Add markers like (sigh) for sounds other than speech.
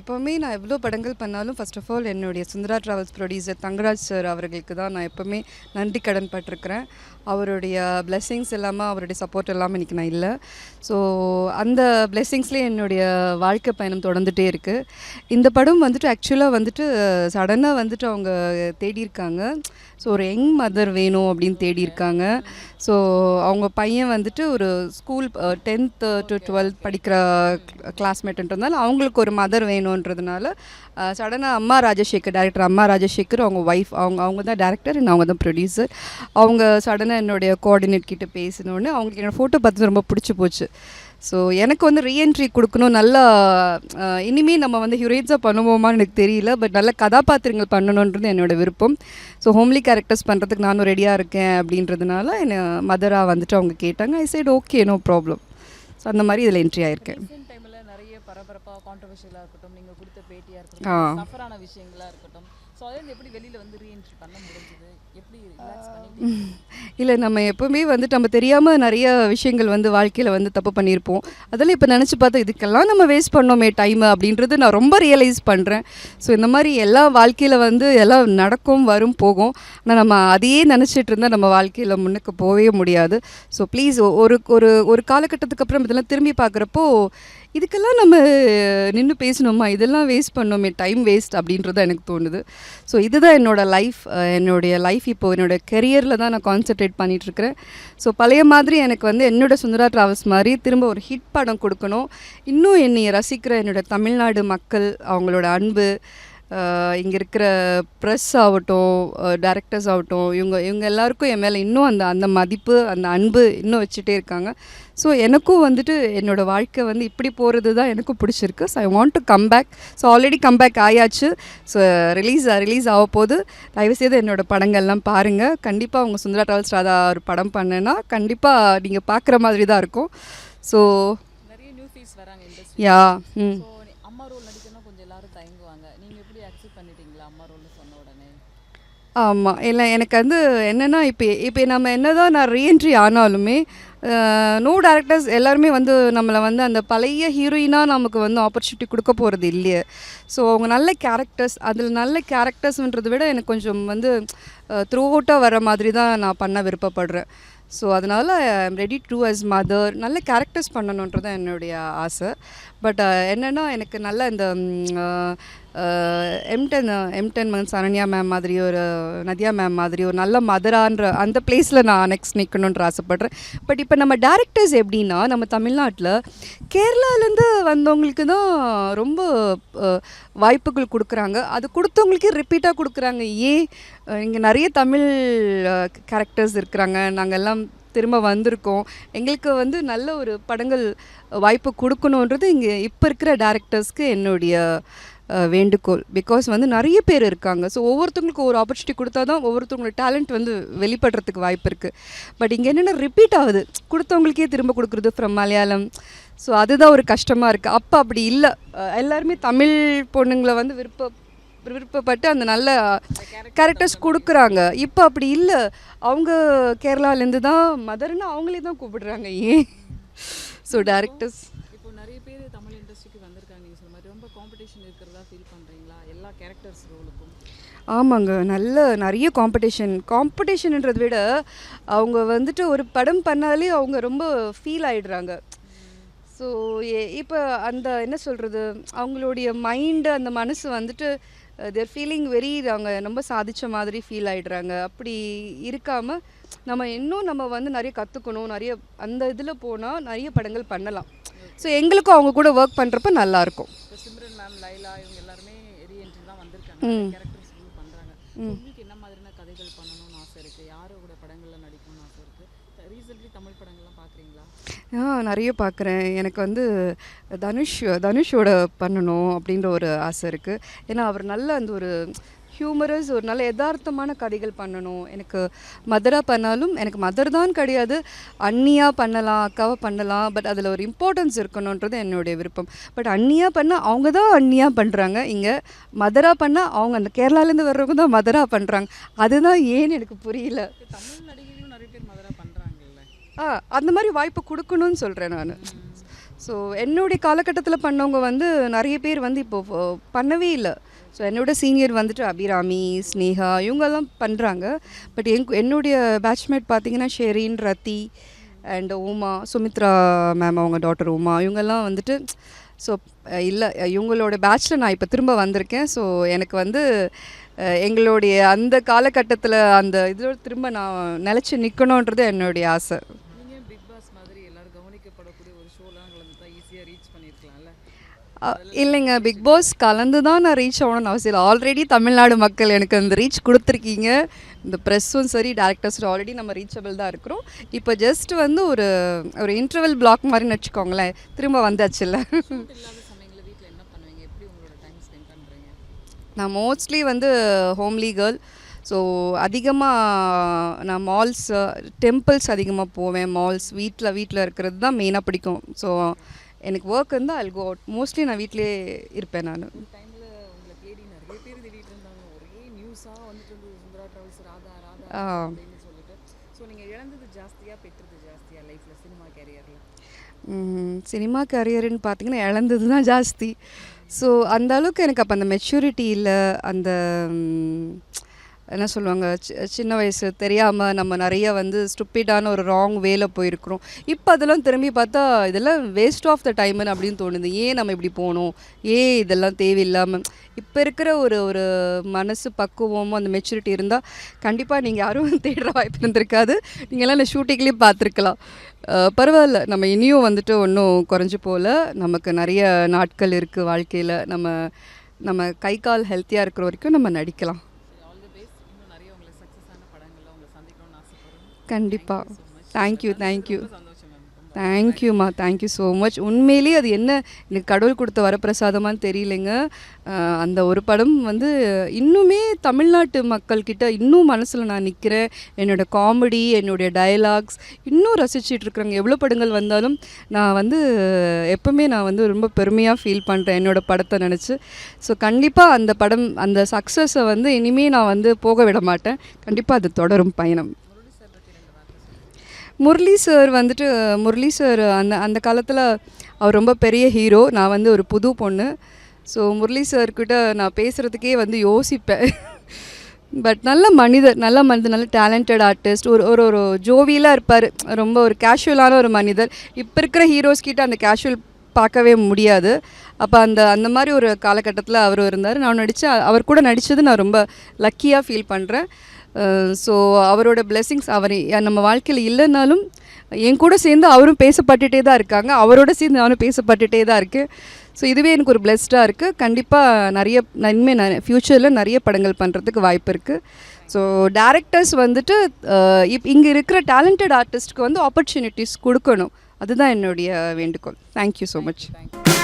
எப்போவுமே நான் எவ்வளோ படங்கள் பண்ணாலும் ஃபர்ஸ்ட் ஆஃப் ஆல் என்னுடைய Sundara travels producer Thangaraj sir அவர்களுக்கு தான் நான் எப்போவுமே நன்றி கடன் பட்டிருக்கிறேன். அவருடைய blessings இல்லாமல் அவருடைய சப்போர்ட் இல்லாமல் இன்றைக்கி நான் இல்லை. ஸோ அந்த பிளெஸ்ஸிங்ஸ்லேயே என்னுடைய வாழ்க்கை பயணம் தொடர்ந்துகிட்டே இருக்குது இந்த படம் வந்துட்டு ஆக்சுவலாக வந்துட்டு சடனாக வந்துட்டு அவங்க தேடியிருக்காங்க. ஸோ ஒரு யங் மதர் வேணும் அப்படின்னு தேடி இருக்காங்க. ஸோ அவங்க பையன் வந்துட்டு ஒரு ஸ்கூல் டென்த்து டு டுவெல்த் படிக்கிற கிளாஸ்மேட்ன்றதுனால அவங்களுக்கு ஒரு மதர் வேணுன்றதுனால சடனாக அம்மா ராஜசேகர் டேரக்டர் அம்மா ராஜசேகர் அவங்க ஒய்ஃப் அவங்க அவங்க தான் டேரக்டர் and அவங்க தான் ப்ரொடியூசர் அவங்க சடனாக என்னுடைய கோஆர்டினேட் கிட்ட பேசினோடனே அவங்களுக்கு என்னோட ஃபோட்டோ பார்த்து ரொம்ப பிடிச்சி போச்சு. ஸோ எனக்கு வந்து ரீஎன்ட்ரி கொடுக்கணும் நல்லா இனிமேல் நம்ம வந்து ஹீரோயின்ஸாக பண்ணுவோமான்னு எனக்கு தெரியல பட் நல்ல கதாபாத்திரங்கள் பண்ணணுன்றது என்னோட விருப்பம். ஸோ ஹோம்லி கேரக்டர்ஸ் பண்ணுறதுக்கு நானும் ரெடியாக இருக்கேன் அப்படின்றதுனால என்னை மதராக வந்துட்டு அவங்க கேட்டாங்க. I said okay no problem so அந்த மாதிரி இதில் என்ட்ரி ஆயிருக்கேன். பரபரப்பாக கான்ட்ரவர்ஷியலாக இருக்கட்டும் நீங்கள் கொடுத்த பேட்டியாக. இருக்கட்டும் சஃபரான விஷயங்களாக இருக்கட்டும். ஸோ அதுலேருந்து எப்படி வெளியில் வந்து ரீஎன்ட்ரி பண்ண முடிஞ்சது? எப்படி ரிலாக்ஸ் (laughs) இல்லை நம்ம எப்போவுமே வந்துட்டு நம்ம தெரியாமல் நிறைய விஷயங்கள் வந்து வாழ்க்கையில் வந்து தப்பு பண்ணியிருப்போம். அதெல்லாம் இப்போ நினச்சி பார்த்தா இதுக்கெல்லாம் நம்ம வேஸ்ட் பண்ணோமே டைம் அப்படின்றது நான் ரொம்ப ரியலைஸ் பண்ணுறேன் ஸோ இந்த மாதிரி எல்லா வாழ்க்கையில் வந்து எல்லாம் நடக்கும் வரும் போகும். ஆனால் நம்ம அதையே நினச்சிட்டு இருந்தால் நம்ம வாழ்க்கையில் முன்னுக்கு போகவே முடியாது. ஸோ ப்ளீஸ் ஒரு ஒரு ஒரு காலகட்டத்துக்கு அப்புறம் இதெல்லாம் திரும்பி பார்க்குறப்போ இதுக்கெல்லாம் நம்ம நின்று பேசணுமா இதெல்லாம் வேஸ்ட் பண்ணோமே. டைம் வேஸ்ட் அப்படின்றது எனக்கு தோணுது. ஸோ இதுதான் என்னோடய லைஃப் என்னுடைய லைஃப் இப்போது என்னோட கெரியரில் தான் நான் கான்சென்ட்ரேட் பண்ணிகிட்ருக்கிறேன் ஸோ பழைய மாதிரி எனக்கு வந்து என்னோடய சுந்தரா ட்ராவல்ஸ் மாதிரி திரும்ப ஒரு ஹிட் படம் கொடுக்கணும். இன்னும் என்னை ரசிக்கிற என்னோட தமிழ்நாடு மக்கள் அவங்களோட அன்பு இங்கே இருக்கிற ப்ரெஸ் ஆகட்டும் டேரக்டர்ஸ் ஆகட்டும் இவங்க இவங்க எல்லாருக்கும் என் மேலே இன்னும் அந்த அந்த மதிப்பு அந்த அன்பு இன்னும் வச்சுட்டே இருக்காங்க. ஸோ எனக்கும் வந்துட்டு என்னோட வாழ்க்கை வந்து இப்படி போகிறது தான் எனக்கும் பிடிச்சிருக்கு. So I want to come back so already come back ஆயாச்சு. ஸோ ரிலீஸ் ரிலீஸ் ஆக போது தயவுசெய்து என்னோட படங்கள்லாம் பாருங்கள் கண்டிப்பாக உங்கள் சுந்தரா ட்ராவல்ஸ் ராதா ஒரு படம் பண்ணேன்னா கண்டிப்பாக நீங்கள் பார்க்குற மாதிரி தான் இருக்கும். ஸோ நிறைய நியூ ஃபேஸ் வராங்க யா ம் ஸோ அம்மா ரோல் நடிக்கணும்னா கொஞ்சம் எல்லாரும் தயங்குவாங்க நீங்கள் எப்படி அக்செப்ட் பண்ணிட்டீங்களா அம்மா சொன்ன உடனே? ஆமாம் இல்லை எனக்கு வந்து என்னென்னா இப்போ இப்போ நம்ம என்னதான் நான் ரீஎன்ட்ரி ஆனாலுமே நோ டேரக்டர்ஸ் எல்லாருமே வந்து நம்மளை வந்து அந்த பழைய ஹீரோயினாக நமக்கு வந்து ஆப்பர்ச்சுனிட்டி கொடுக்க போகிறது இல்லையே. ஸோ அவங்க நல்ல கேரக்டர்ஸ் அதில் நல்ல கேரக்டர்ஸ்ன்றதை விட எனக்கு கொஞ்சம் வந்து த்ரூ அவுட்டாக வர மாதிரி தான் நான் பண்ண விருப்பப்படுறேன். ஸோ அதனால் I'm ready to as mother நல்ல கேரக்டர்ஸ் பண்ணணுன்றது தான் என்னுடைய ஆசை. பட் uh, என்னென்னா எனக்கு நல்ல இந்த எம்டென் எம்டென் மேம் சரண்யா மேம் மாதிரி ஒரு நதியா மேம் மாதிரி ஒரு நல்ல மதரான்ற அந்த பிளேஸில் நான் நெக்ஸ்ட் நிற்கணுன்ற ஆசைப்பட்றேன். பட் இப்போ நம்ம டேரக்டர்ஸ் எப்படின்னா நம்ம தமிழ்நாட்டில் கேரளாலேருந்து வந்தவங்களுக்கு தான் ரொம்ப வாய்ப்புகள் கொடுக்குறாங்க. அது கொடுத்தவங்களுக்கே ரிப்பீட்டாக கொடுக்குறாங்க. ஏன்? இங்கே நிறைய தமிழ் கேரக்டர்ஸ் இருக்கிறாங்க. நாங்கள் எல்லாம் திரும்ப வந்திருக்கோம். எங்களுக்கு வந்து நல்ல ஒரு படங்கள் வாய்ப்பு கொடுக்கணுன்றது இங்கே இப்போ இருக்கிற டேரக்டர்ஸ்க்கு என்னுடைய வேண்டுகோள். பிகாஸ் வந்து நிறைய பேர் இருக்காங்க. ஸோ ஒவ்வொருத்தவங்களுக்கு ஒரு ஆப்பர்ச்சுனிட்டி கொடுத்தா தான் ஒவ்வொருத்தவங்களோட டேலண்ட் வந்து வெளிப்படுறதுக்கு வாய்ப்பு இருக்குது பட் இங்கே என்னென்ன ரிப்பீட் ஆகுது. கொடுத்தவங்களுக்கே திரும்ப கொடுக்குறது ஃப்ரம் மலையாளம். ஸோ அதுதான் ஒரு கஷ்டமாக இருக்குது அப்போ அப்படி இல்லை. எல்லாருமே தமிழ் பொண்ணுங்களை வந்து விருப்ப விருப்பப்பட்டு அந்த நல்ல கேரக்டர்ஸ் கொடுக்குறாங்க. இப்போ அப்படி இல்லை. அவங்க கேரளாலேருந்து தான் மதர்னு அவங்களே தான் கூப்பிடுறாங்க ஏன்? ஸோ டேரக்டர்ஸ் இப்போ நிறைய பேர் தமிழ் இண்டஸ்ட்ரிக்கு வந்திருக்காங்க. நீங்கள் சொன்ன மாதிரி ரொம்ப காம்படிஷன் இருக்கிறதா ஃபீல் பண்ணுறீங்களா எல்லா கேரக்டர்ஸ் ரோலுக்கும். ஆமாங்க. நல்ல நிறைய காம்படிஷன் காம்படிஷன்ன்றதை விட அவங்க வந்துட்டு ஒரு படம் பண்ணாலே அவங்க ரொம்ப ஃபீல் ஆயிடுறாங்க. ஸோ இப்போ அந்த என்ன சொல்கிறது அவங்களுடைய மைண்டு அந்த மனசு வந்துட்டு தேர் ஃபீலிங் வெரி அவங்க ரொம்ப சாதிச்ச மாதிரி ஃபீல் ஆயிடுறாங்க. அப்படி இருக்காமல் நம்ம இன்னும் நம்ம வந்து நிறைய கற்றுக்கணும் நிறைய அந்த இதில் போனால் நிறைய படங்கள் பண்ணலாம். ஸோ எங்களுக்கும் அவங்க கூட ஒர்க் பண்ணுறப்ப நல்லாயிருக்கும் சிம்ரன் மேம் லைலா இவங்க எல்லாருமே ரீஎன்ட்ரி தான் வந்திருக்காங்க கேரக்டர்ஸ் ரோல் பண்ணுறாங்க உங்களுக்கு என்ன மாதிரியான கதைகள் பண்ணணும்னு ஆசை இருக்குது யாரோட படங்களில் நடிக்கணும்னு ஆசை இருக்குது ரீசெண்ட்லி தமிழ் படங்கள்லாம் பார்க்குறீங்களா ஆ நிறைய பார்க்குறேன் எனக்கு வந்து தனுஷ் தனுஷோட பண்ணணும் அப்படின்ற ஒரு ஆசை இருக்குது ஏன்னா அவர் நல்ல அந்த ஒரு ஹியூமரஸ் ஒரு நல்ல யதார்த்தமான கதைகள் பண்ணணும். எனக்கு மதராக பண்ணாலும் எனக்கு மதர் தான் கிடையாது. அண்ணியாக பண்ணலாம் அக்காவை பண்ணலாம் பட் அதில் ஒரு இம்பார்ட்டன்ஸ் இருக்கணுன்றது என்னுடைய விருப்பம். பட் அண்ணியாக பண்ணால் அவங்க தான் அண்ணியாக பண்ணுறாங்க இங்கே மதராக பண்ணால் அவங்க அந்த கேரளாலேருந்து வர்றவங்க தான் மதராக பண்ணுறாங்க அதுதான் ஏன்னு எனக்கு புரியல. தமிழ் நடிகைகளும் நிறைய பேர் மதுரை பண்ணுறாங்கல்ல ஆ அந்த மாதிரி வாய்ப்பு கொடுக்கணும்னு சொல்கிறேன் நான். ஸோ என்னுடைய காலகட்டத்தில் பண்ணவங்க வந்து நிறைய பேர் வந்து இப்போது பண்ணவே இல்லை. ஸோ என்னோட சீனியர் வந்துட்டு அபிராமி ஸ்னேகா இவங்கெல்லாம் பண்ணுறாங்க பட் எங் என்னுடைய பேட்ச்மேட் பார்த்தீங்கன்னா ஷெரீன் ரத்தி அண்ட் உமா சுமித்ரா மேம் அவங்க டாட்டர் உமா இவங்கெல்லாம் வந்துட்டு ஸோ இல்லை இவங்களோட பேட்ச்சில் நான் இப்போ திரும்ப வந்திருக்கேன். ஸோ எனக்கு வந்து எங்களுடைய அந்த காலகட்டத்தில் அந்த இதோட திரும்ப நான் நிலச்சி நிற்கணுன்றது என்னுடைய ஆசை. மாதிரி எல்லாரும் கவனிக்கப்படக்கூடிய ஒரு ஷோலாம் கலந்து ஈஸியாக ரீச் பண்ணியிருக்கலாம்ல இல்லைங்க பிக் பாஸ் கலந்து தான் நான் ரீச் ஆகணும்னு அவசியம் இல்லை. ஆல்ரெடி தமிழ்நாடு மக்கள் எனக்கு அந்த ரீச் கொடுத்துருக்கீங்க. இந்த ப்ரெஸ்ஸும் சரி டேரக்டர்ஸும் ஆல்ரெடி நம்ம ரீச்சபிள் தான் இருக்கிறோம். இப்போ ஜஸ்ட் வந்து ஒரு ஒரு இன்டர்வல் பிளாக் மாதிரின்னு வச்சுக்கோங்களேன் திரும்ப வந்தாச்சுல்ல. நான் மோஸ்ட்லி வந்து ஹோம்லி கேர்ள் ஸோ அதிகமாக நான் மால்ஸ் டெம்பிள்ஸ் அதிகமாக போவேன். மால்ஸ் வீட்டில் வீட்டில் இருக்கிறது தான் மெயினாக பிடிக்கும். ஸோ எனக்கு ஒர்க் இருந்தால் அல் கோ அவுட் மோஸ்ட்லி நான் வீட்டிலே இருப்பேன் நான். சினிமா கரியர்னு பார்த்தீங்கன்னா இழந்தது தான் ஜாஸ்தி. ஸோ அந்த அளவுக்கு எனக்கு அப்போ அந்த மெச்சூரிட்டி இல்லை. அந்த என்ன சொல்லுவாங்க சி- சின்ன வயசு தெரியாமல் நம்ம நிறைய வந்து ஸ்டுப்பிடான ஒரு ராங் வேல போயிருக்கிறோம். இப்போ அதெல்லாம் திரும்பி பார்த்தா இதெல்லாம் வேஸ்ட் ஆஃப் த டைம்னு அப்படின்னு தோணுது. ஏன் நம்ம இப்படி போகணும் ஏன் இதெல்லாம் தேவையில்லாமல் இப்போ இருக்கிற ஒரு ஒரு மனசு பக்குவமும் அந்த மெச்சூரிட்டி இருந்தால் கண்டிப்பாக நீங்கள் யாரும் (laughs) தேடுற வாய்ப்பு இருந்திருக்காது. நீங்கள்லாம் இந்த ஷூட்டிங்லேயே பார்த்துருக்கலாம். பரவாயில்ல. நம்ம இனியும் வந்துட்டு ஒன்றும் குறைஞ்சு போகல. நமக்கு நிறைய நாட்கள் இருக்குது வாழ்க்கையில். நம்ம நம்ம கை கால் ஹெல்த்தியாக இருக்கிற வரைக்கும் நம்ம நடிக்கலாம் ஆல் தி பெஸ்ட் இன்னும் நிறைய உங்களை சக்ஸஸான படங்கள்ல உங்களை சந்திக்கணும்னு ஆசைப்படுறேன் கண்டிப்பாக தேங்க்யூ தேங்க்யூ தேங்க்யூம்மா தேங்க்யூ ஸோ மச் உண்மையிலேயே அது என்ன எனக்கு கடவுள் கொடுத்த வரப்பிரசாதமான்னு தெரியலைங்க. அந்த ஒரு படம் வந்து இன்னுமே தமிழ்நாட்டு மக்கள்கிட்ட இன்னும் மனசில் நான் நிற்கிறேன் என்னோட காமெடி என்னுடைய டயலாக்ஸ் இன்னும் ரசிச்சிட்டு இருக்கிறாங்க. எவ்வளோ படங்கள் வந்தாலும் நான் வந்து எப்போவுமே நான் வந்து ரொம்ப பெருமையாக ஃபீல் பண்ணுறேன் என்னோடய படத்தை நினச்சி. ஸோ கண்டிப்பாக அந்த படம் அந்த சக்ஸஸை வந்து இனிமேல் நான் வந்து போக விட மாட்டேன். கண்டிப்பாக அது தொடரும் பயணம். முரளி சார் வந்துட்டு முரளி சார் அந்த அந்த காலத்தில் அவர் ரொம்ப பெரிய ஹீரோ நான் வந்து ஒரு புது பொண்ணு. ஸோ முரளி சார்கிட்ட நான் பேசுகிறதுக்கே வந்து யோசிப்பேன். (laughs) பட் நல்ல மனிதர் நல்ல மனிதர் நல்ல டேலண்டட் ஆர்டிஸ்ட் ஒரு ஒரு ஒரு ஜோவியலாக இருப்பார். ரொம்ப ஒரு கேஷுவலான ஒரு மனிதர். இப்போ இருக்கிற ஹீரோஸ் கிட்ட அந்த கேஷுவல் பார்க்கவே முடியாது. அப்போ அந்த அந்த மாதிரி ஒரு காலகட்டத்தில் அவர் இருந்தார். நான் நடித்த அவர் கூட நடித்தது நான் ரொம்ப லக்கியாக ஃபீல் பண்ணுறேன் ஸோ அவரோட blessings அவர் நம்ம வாழ்க்கையில் இல்லைனாலும் என் கூட சேர்ந்து அவரும் பேசப்பட்டுட்டே தான் இருக்காங்க. அவரோட சேர்ந்து நானும் பேசப்பட்டுட்டே தான் இருக்கேன். ஸோ இதுவே எனக்கு ஒரு பிளெஸ்டாக இருக்குது கண்டிப்பாக நிறைய நன்மை ஃப்யூச்சரில் நிறைய படங்கள் பண்ணுறதுக்கு வாய்ப்பு இருக்குது ஸோ டேரக்டர்ஸ் வந்துட்டு இப் இங்கே இருக்கிற டேலண்டட் ஆர்டிஸ்ட்க்கு வந்து ஆப்பர்ச்சுனிட்டிஸ் கொடுக்கணும். அதுதான் என்னுடைய வேண்டுகோள். Thank you so much thank you